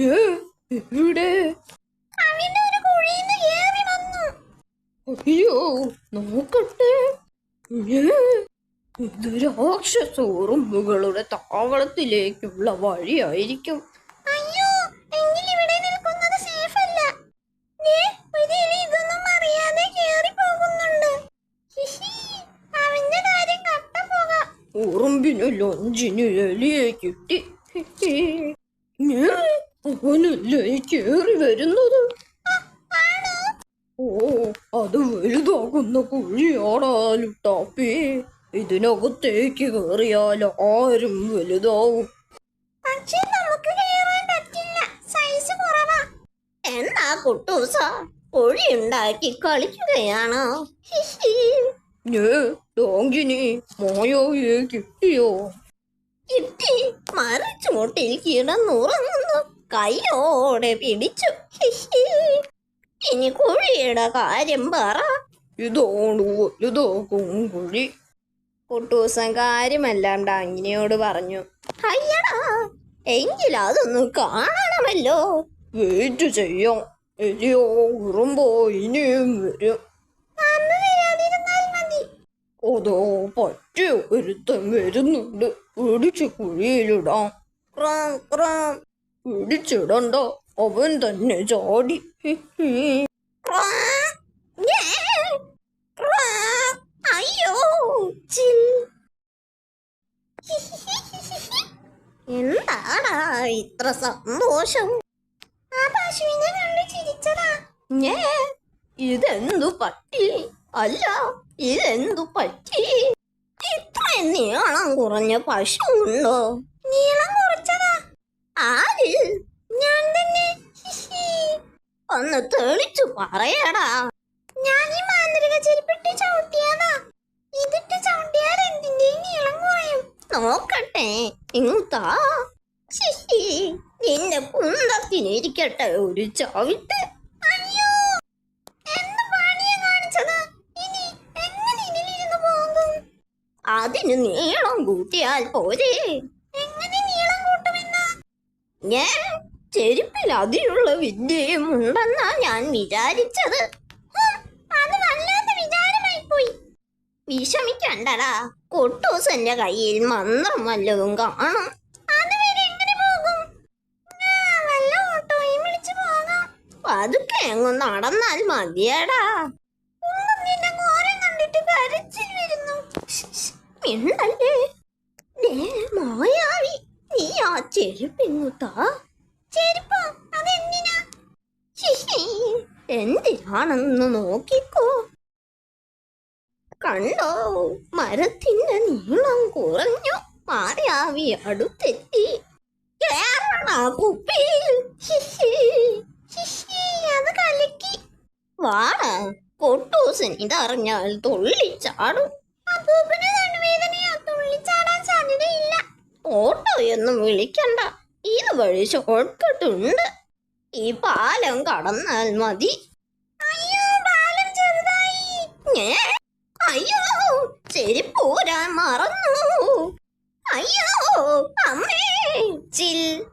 എവിടെ? അയ്യോ നോക്കട്ടെ. ഇത് രാക്ഷസ ഉറുമ്പുകളുടെ താവളത്തിലേക്കുള്ള വഴിയായിരിക്കും. അയ്യോ എങ്കിൽ ഇവിടെ നിൽക്കുന്നത് സേഫ് അല്ല ഇതൊന്നും അറിയാതെ കേറി പോകുന്നുണ്ട്. ഹിഹി, അവന്റെ കാര്യം കട്ട പോകാം. ഉറുമ്പിന് ലൊഞ്ചിന് എലിയെ കിട്ടി. അവനല്ലേ കേറി വരുന്നത് ഓ അത് വലുതാകുന്ന കുഴിയാടാ ലുട്ടാപ്പി ഇതിനകത്തേക്ക് കയറിയാൽ ആരും വലുതാവും പക്ഷെ നമുക്ക് കേറാൻ പറ്റില്ല. സൈസ് കുറവാ. എന്താ കുട്ടൂസ കുഴി ഉണ്ടാക്കി കളിക്കുകയാണോ? ഡോങ്കിനി മായോയെ കിട്ടിയോ? കിട്ടി. മരച്ചുമോട്ടിൽ കിടന്നുറങ്ങുന്നു. കൈയോടെ പിടിച്ചു. ഇനി കുഴിയുടെ കാര്യം പറ. വലുതാകും കുഴി. കുട്ടൂസൻ കാര്യമെല്ലാം ഡാങ്ങിനിയോട് പറഞ്ഞു. അയ്യടാ എങ്കിൽ അതൊന്ന് കാണണമല്ലോ. വെയിറ്റ് ചെയ്യാം. എലിയോ ഉറുമ്പോ ഇനിയും വരും. അതോ പറ്റിയ ഒരുത്തം വരുന്നുണ്ട്. പിടിച്ച് കുഴിയിലിടാം. Chrome Chrome. പിടിച്ചിടണ്ട അവൻ തന്നെ ചാടി. അയ്യോ. എന്താടാ ഇത്ര സന്തോഷം? ആ പശുവിനെ കണ്ടു ചിരിച്ചതാ. ഞേ ഇതെന്തു പറ്റി അല്ല ഇതെന്തു പറ്റി ഇത്രയും നീളം കുറഞ്ഞ പശു ഉണ്ടോ? നീളം ആര് ഞാൻ തന്നെ. ഒന്ന് തെളിച്ചു പറയടാ. ഞാൻ ഈ മാന്ത്രിക ചെരുപ്പിട്ട് ചവിട്ടിയതാ. ഇതിട്ട് ചവിട്ടിയാൽ എന്തിന്റെ നീളം കുറയും? നോക്കട്ടെ. ശിശി നിന്റെ കുന്തത്തിനിരിക്കട്ടെ ഒരു ചവിട്ട്. അയ്യോ. ഇനി എങ്ങനെ പോകും? അതിന് നീളം കൂട്ടിയാൽ പോരെ. ഞാൻ ചെരുപ്പിൽ അതിനുള്ള വിദ്യയും ഉണ്ടെന്നാ ഞാൻ വിചാരിച്ചത്. അത് വല്ലാത്ത വിചാരമായി പോയി. വിഷമിക്കണ്ടടാ. കൊട്ടൂസന്റെ കയ്യിൽ മന്ത്രം വല്ലതും കാണും. പതുക്കെ അങ്ങ് നടന്നാൽ മതിയടാ. കരച്ചിൽ വരുന്നു. മിണ്ടല്ലേ? നീ എങ്ങോട്ടാ ചെരുപ്പോ? അതെന്തിനാ? എന്തിനാണെന്ന് നോക്കിക്കോ. കണ്ടോ? മരത്തിന്റെ നീളം കുറഞ്ഞു. മാറിയാവി അടുത്തെത്തി. കുപ്പിയിൽ. അത് കലക്കി. വാട കൊട്ടൂസൻ ഇതറിഞ്ഞാൽ തുള്ളിച്ചാടും. ചാടും നടുവേദനയോ ഓട്ടോയൊന്നും വിളിക്കണ്ട. ഇതുവഴി ഷോർട്ട് കട്ട് ഉണ്ട്. ഈ പാലം കടന്നാൽ മതി. അയ്യോ പാലം ചെറുതായി. അയ്യോ അയ്യോ ചെരിപ്പൂരാൻ മറന്നു. അയ്യോ അമ്മേ ചിൽ.